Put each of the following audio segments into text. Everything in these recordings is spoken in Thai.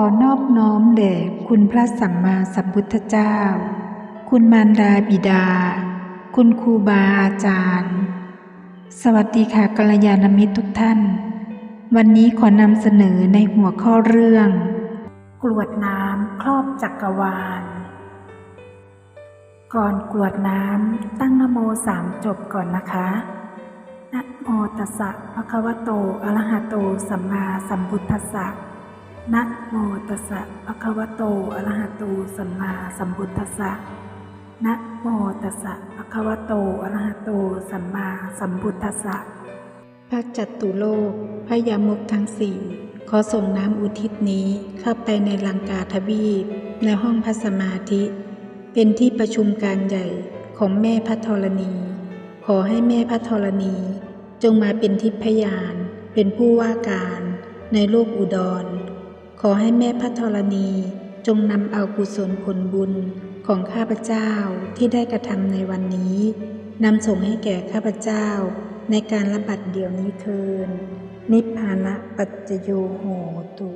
อนอบน้อมแด่คุณพระสัมมาสัมพุทธเจ้า คุณมารดาบิดา คุณครูบาอาจารย์ สวัสดีค่ะกัลยาณมิตรทุกท่าน วันนี้ขอนำเสนอในหัวข้อเรื่อง กรวดน้ำครอบจักรวาล ก่อนกรวดน้ำตั้งนโมสามจบก่อนนะคะนะโมตัสสะภะคะวะโตอะระหะโตสัมมาสัมพุทธัสสะ นะโมตัสสะภะคะวะโต อะระหะโต สัมมาสัมพุทธัสสะ นะโมตัสสะภะคะวะโต อะระหะโต สัมมาสัมพุทธัสสะ พระจัตุโลก พระยามุกทั้งสี่ขอส่งน้ำอุทิศนี้เข้าไปในลังกาทวีปในห้องพระสมาธิ เป็นที่ประชุมการใหญ่ของแม่พระธรณี ขอให้แม่พระธรณี จงมาเป็นทิพยาน เป็นผู้ว่าการ ในโลกอุดร อให้แม่พระธรณีจงนำเอากุศลผลบุญของข้าพเจ้าที่ได้กระทำในวันนี้นำส่งให้แก่ข้าพเจ้าในการระบัดเดี๋ยวนี้เทิน นิพพานะปัจจโยโหตุ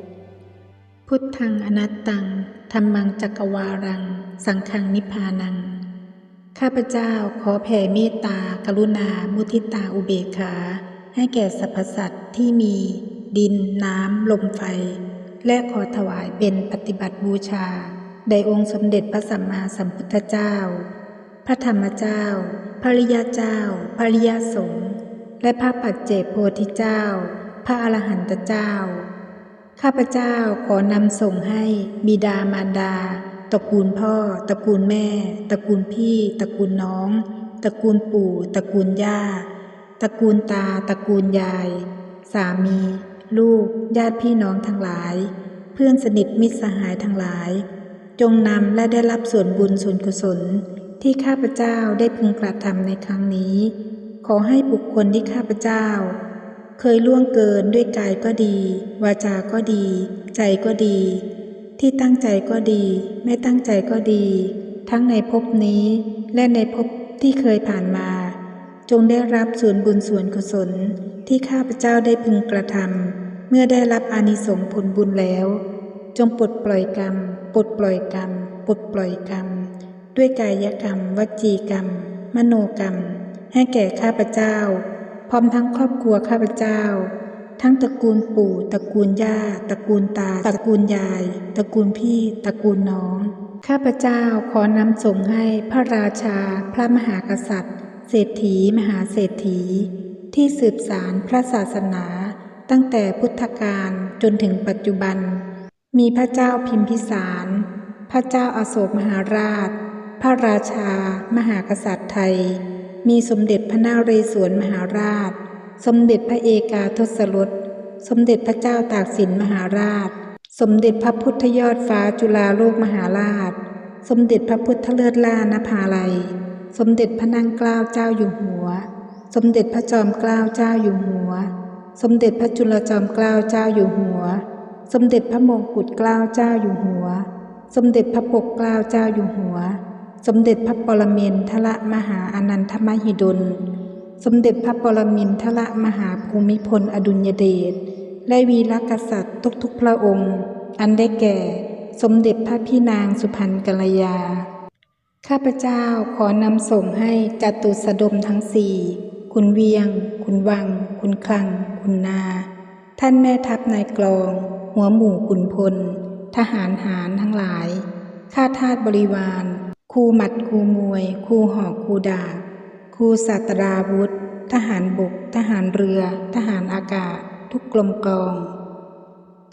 พุทธังอนัตตังธรรมังจักรวารัง สังฆังนิพพานัง ข้าพเจ้าขอแผ่เมตตากรุณา มุทิตาอุเบกขา ให้แก่สรรพสัตว์ที่มีดินน้ำลมไฟ และขอถวายเป็นปฏิบัติบูชาแด่องค์สมเด็จพระสัมมาสัมพุทธเจ้า พระธรรมเจ้า พระริยเจ้า พระริยสงฆ์และพระปัจเจโพธิเจ้า พระอรหันตเจ้า ข้าพเจ้าขอนำส่งให้บิดามารดาตระกูลพ่อ ตระกูลแม่ ตระกูลพี่ ตระกูลน้อง ตระกูลปู่ ตระกูลย่า ตระกูลตา ตระกูลยาย สามี ลูก ญาติพี่น้องทั้งหลาย เพื่อนสนิทมิตรสหายทั้งหลาย จงนำและได้รับส่วนบุญส่วนกุศล ที่ข้าพเจ้าได้พึงกระทำในครั้งนี้ ขอให้บุคคลที่ข้าพเจ้า เคยล่วงเกินด้วยกายก็ดี วาจา ก็ดี ใจก็ดี ที่ตั้งใจก็ดี ไม่ตั้งใจก็ดี ทั้งในภพนี้และในภพที่เคยผ่านมา จงได้รับส่วนบุญส่วนกุศล ที่ข้าพเจ้าได้พึงกระทำเมื่อได้รับอานิสงส์ผลบุญแล้ว จงปลดปล่อยกรรม ปลดปล่อยกรรม ปลดปล่อยกรรม ด้วยกายกรรม วจีกรรม มโนกรรม ให้แก่ข้าพเจ้า พร้อมทั้งครอบครัวข้าพเจ้า ทั้งตระกูลปู่ ตระกูลย่า ตระกูลตา ตระกูลยาย ตระกูลพี่ ตระกูลน้อง ข้าพเจ้าขอนำส่งให้พระราชา พระมหากษัตริย์ เศรษฐี มหาเศรษฐี ที่สืบสารพระศาสนาตั้งแต่พุทธกาลจนถึงปัจจุบัน มีพระเจ้าพิมพิสาร พระเจ้าอาโศกมหาราช พระราชา มหากษัตริย์ไทย มีสมเด็จพระนาเรศวรมหาราช สมเด็จพระเอกาทศรสสมเด็จพระเจ้าตากสินมหาราช สมเด็จพระพุทธยอดฟ้าจุฬาโลกมหาราช สมเด็จพระพุทธเลิศล่านภาลัย สมเด็จพระนางเกล้าเจ้าอยู่หัว มเด็จพระจอมเกล้าเจ้าอยู่หัว สมเด็จพระจุลจอมเกล้าเจ้าอยู่หัว สมเด็จพระมงกุฎเกล้าเจ้าอยู่หัว สมเด็จพระปกเกล้าเจ้าอยู่หัว สมเด็จพระปรเมนทรมหาอนันทมหิดล สมเด็จพระปรมินทรมหาภูมิพลอดุลยเดช และวีรกษัตริย์ทุกๆพระองค์ อันได้แก่ สมเด็จพระพี่นางสุพรรณกัลยา ข้าพเจ้าขอนำส่งให้จตุสดมทั้งสี่ คุณเวียง คุณวัง คุณคลัง คุณนา ท่านแม่ทัพนายกลอง หัวหมู่ขุนพล ทหารหารทั้งหลาย ข้าทาสบริวารครูหมัดครูมวยครูหอกครูดาบครูสัตราวุธ ทหารบก ทหารเรือ ทหารอากาศ ทุกกลมกอง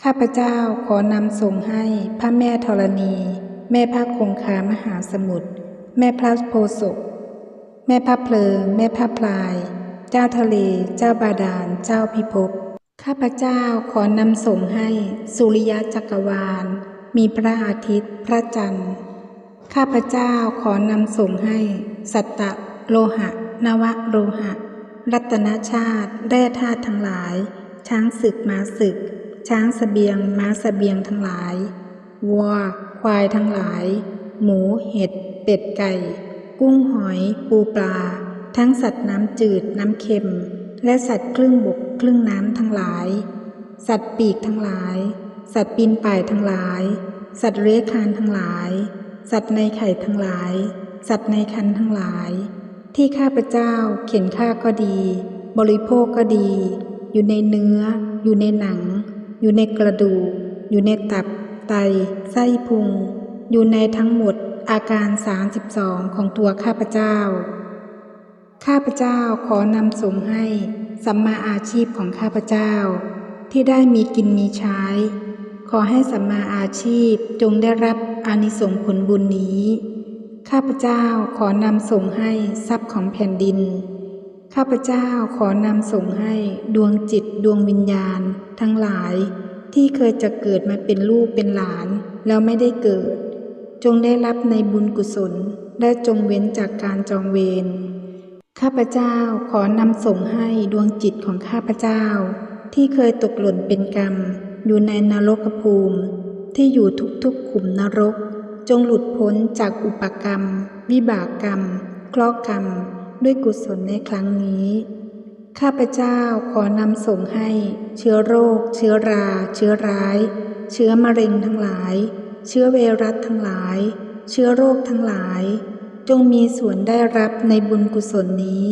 ข้าพเจ้าขอนำส่งให้พระแม่ธรณี แม่พระคงคามหาสมุทร แม่พระโพศพ แม่พระเพลิง แม่พระพลาย เจ้าทะเล เจ้าบาดาล เจ้าพิภพ ข้าพเจ้าขอนำส่งให้สุริยะจักรวาล มีพระอาทิตย์ พระจันทร์ ข้าพเจ้าขอนำส่งให้ สัตตะโลหะ นวะโลหะ รัตนชาติ แร่ธาตุทั้งหลาย ช้างศึกม้าศึก ช้างสเสบียงม้าสเสบียงทั้งหลาย วัว ควายทั้งหลาย หมู เห็ด เป็ด ไก่ กุ้งหอยปูปลา ทั้งสัตว์น้ำจืดน้ำเค็ม และสัตว์ครึ่งบกครึ่งน้ำทั้งหลาย สัตว์ปีกทั้งหลาย สัตว์ปีนป่ายทั้งหลาย สัตว์เลื้อยคลานทั้งหลาย สัตว์ในไข่ทั้งหลาย สัตว์ในคันทั้งหลาย ที่ข้าพเจ้าเข็นฆ่าก็ดี บริโภคก็ดี อยู่ในเนื้อ อยู่ในหนัง อยู่ในกระดูกอยู่ในตับไต ไส้พุง อยู่ในทั้งหมด อาการ 32 ของตัวข้าพเจ้า ข้าพเจ้าขอนำส่งให้สัมมาอาชีพของข้าพเจ้า ที่ได้มีกินมีใช้ ขอให้สัมมาอาชีพจงได้รับอานิสงส์ผลบุญนี้ ข้าพเจ้าขอนำส่งให้ทรัพย์ของแผ่นดิน ข้าพเจ้าขอนำส่งให้ดวงจิตดวงวิญญาณ ทั้งหลายที่เคยจะเกิดมาเป็นลูกเป็นหลาน แล้วไม่ได้เกิด จงได้รับในบุญกุศล และจงเว้นจากการจองเวร ข้าพเจ้าขอนำส่งให้ดวงจิตของข้าพเจ้า ที่เคยตกหล่นเป็นกรรม อยู่ในนรกภูมิ ที่อยู่ทุกๆขุมนรก จงหลุดพ้นจากอุปกรรม วิบากกรรม เคราะห์กรรม ด้วยกุศลในครั้งนี้ข้าพเจ้าขอนำส่งให้ เชื้อโรค เชื้อรา เชื้อร้าย เชื้อมะเร็งทั้งหลาย เชื้อไวรัสทั้งหลาย เชื้อโรคทั้งหลาย จงมีส่วนได้รับในบุญกุศลนี้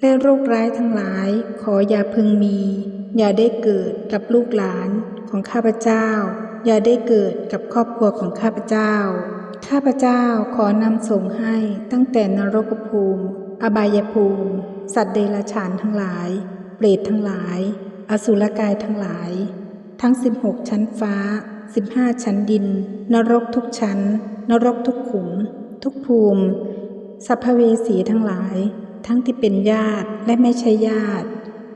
และโรคร้ายทั้งหลาย ขออย่าพึงมี อย่าได้เกิดกับลูกหลานของข้าพเจ้า อย่าได้เกิดกับครอบครัวของข้าพเจ้า ข้าพเจ้าขอนำส่งให้ตั้งแต่นรกภูมิ อบายภูมิ สัตว์เดรัจฉานทั้งหลาย เปรตทั้งหลาย อสุรกายทั้งหลาย ทั้ง 16 ชั้นฟ้า 15ชั้นดิน นรกทุกชั้น นรกทุกขุม ทุกภูมิ สัพพเวสีทั้งหลาย ทั้งที่เป็นญาติและไม่ใช่ญาติ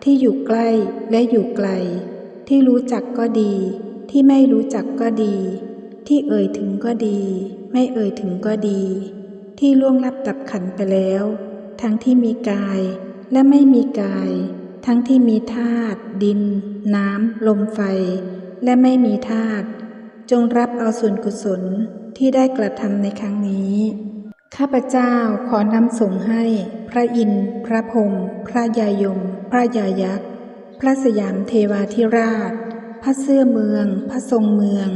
ที่อยู่ใกล้และอยู่ไกล ที่รู้จักก็ดี ที่ไม่รู้จักก็ดี ที่เอ่ยถึงก็ดี ไม่เอ่ยถึงก็ดี ที่ล่วงลับดับขันไปแล้ว ทั้งที่มีกายและไม่มีกาย ทั้งที่มีธาตุดิน น้ำ ลมไฟ และไม่มีธาตุ จงรับเอาส่วนกุศลที่ได้กระทำในครั้งนี้ ข้าพเจ้าขอนำส่งให้ พระอินทร์พระพรหมพระยายม พระยายักษ์ พระสยามเทวาธิราช พระเสื้อเมือง พระทรงเมือง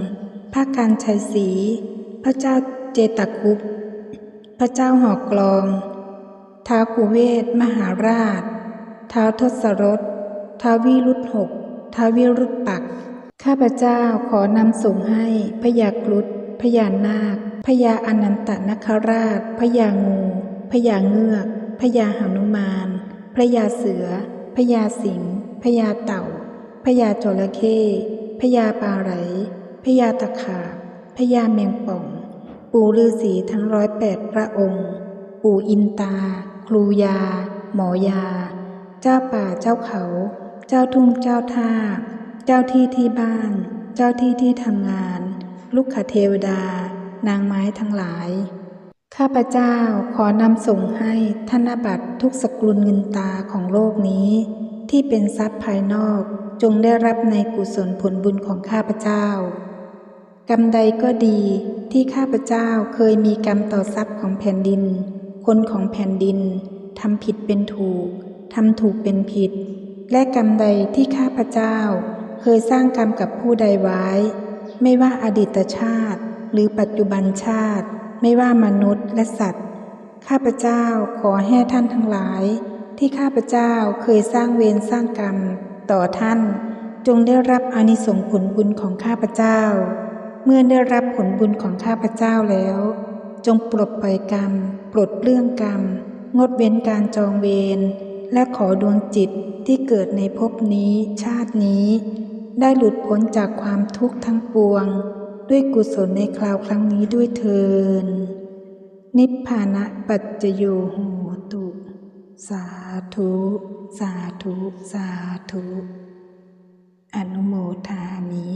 พระการชัยศรีพระเจ้าเจตคุปพระเจ้าหอกกลองท้าวกุเวศมหาราชท้าวทศรถท้าววิรุธหกท้าววิรุธปัก ข้าพเจ้าขอนำส่งให้พญากรุฑพญานาคพญาอนันตนคราชพญางูพญาเงือกพญาหนุมานพระยาเสือพญาสิงห์พญาเต่าพญาจระเข้พญาปลาไหลพญาตะขาบพญาแมงป่อง ปู่ฤาษีทั้งร้อยแปดพระองค์ ปู่อินตา ครูยา หมอยา เจ้าป่าเจ้าเขา เจ้าทุ่งเจ้าท่า เจ้าที่ที่บ้าน เจ้าที่ที่ทำงาน ลูกขเทวดา นางไม้ทั้งหลาย ข้าพเจ้าขอนำส่งให้ธนบัตรทุกสกุลเงินตาของโลกนี้ ที่เป็นทรัพย์ภายนอกจงได้รับในกุศลผลบุญของข้าพเจ้ากรรมใดก็ดีที่ข้าพเจ้าเคยมีกรรมต่อทรัพย์ของแผ่นดิน คนของแผ่นดินทำผิดเป็นถูกทำถูกเป็นผิด และกรรมใดที่ข้าพเจ้า เคยสร้างกรรมกับผู้ใดไว้ ไม่ว่าอดีตชาติ หรือปัจจุบันชาติ ไม่ว่ามนุษย์และสัตว์ ข้าพเจ้าขอให้ท่านทั้งหลาย ที่ข้าพเจ้าเคยสร้างเวรสร้างกรรม ต่อท่าน จงได้รับอนิสงส์ผลบุญของข้าพเจ้า เมื่อได้รับผลบุญของข้าพเจ้าแล้ว จงปลดปล่อยกรรม ปลดเรื่องกรรม งดเว้นการจองเวรและขอดวงจิตที่เกิดในภพนี้ชาตินี้ ได้หลุดพ้นจากความทุกข์ทั้งปวง ด้วยกุศลในคราวครั้งนี้ด้วยเทิน นิพพานะปัจจโยโหตุ สาธุ สาธุ สาธุ อนุโมทานี้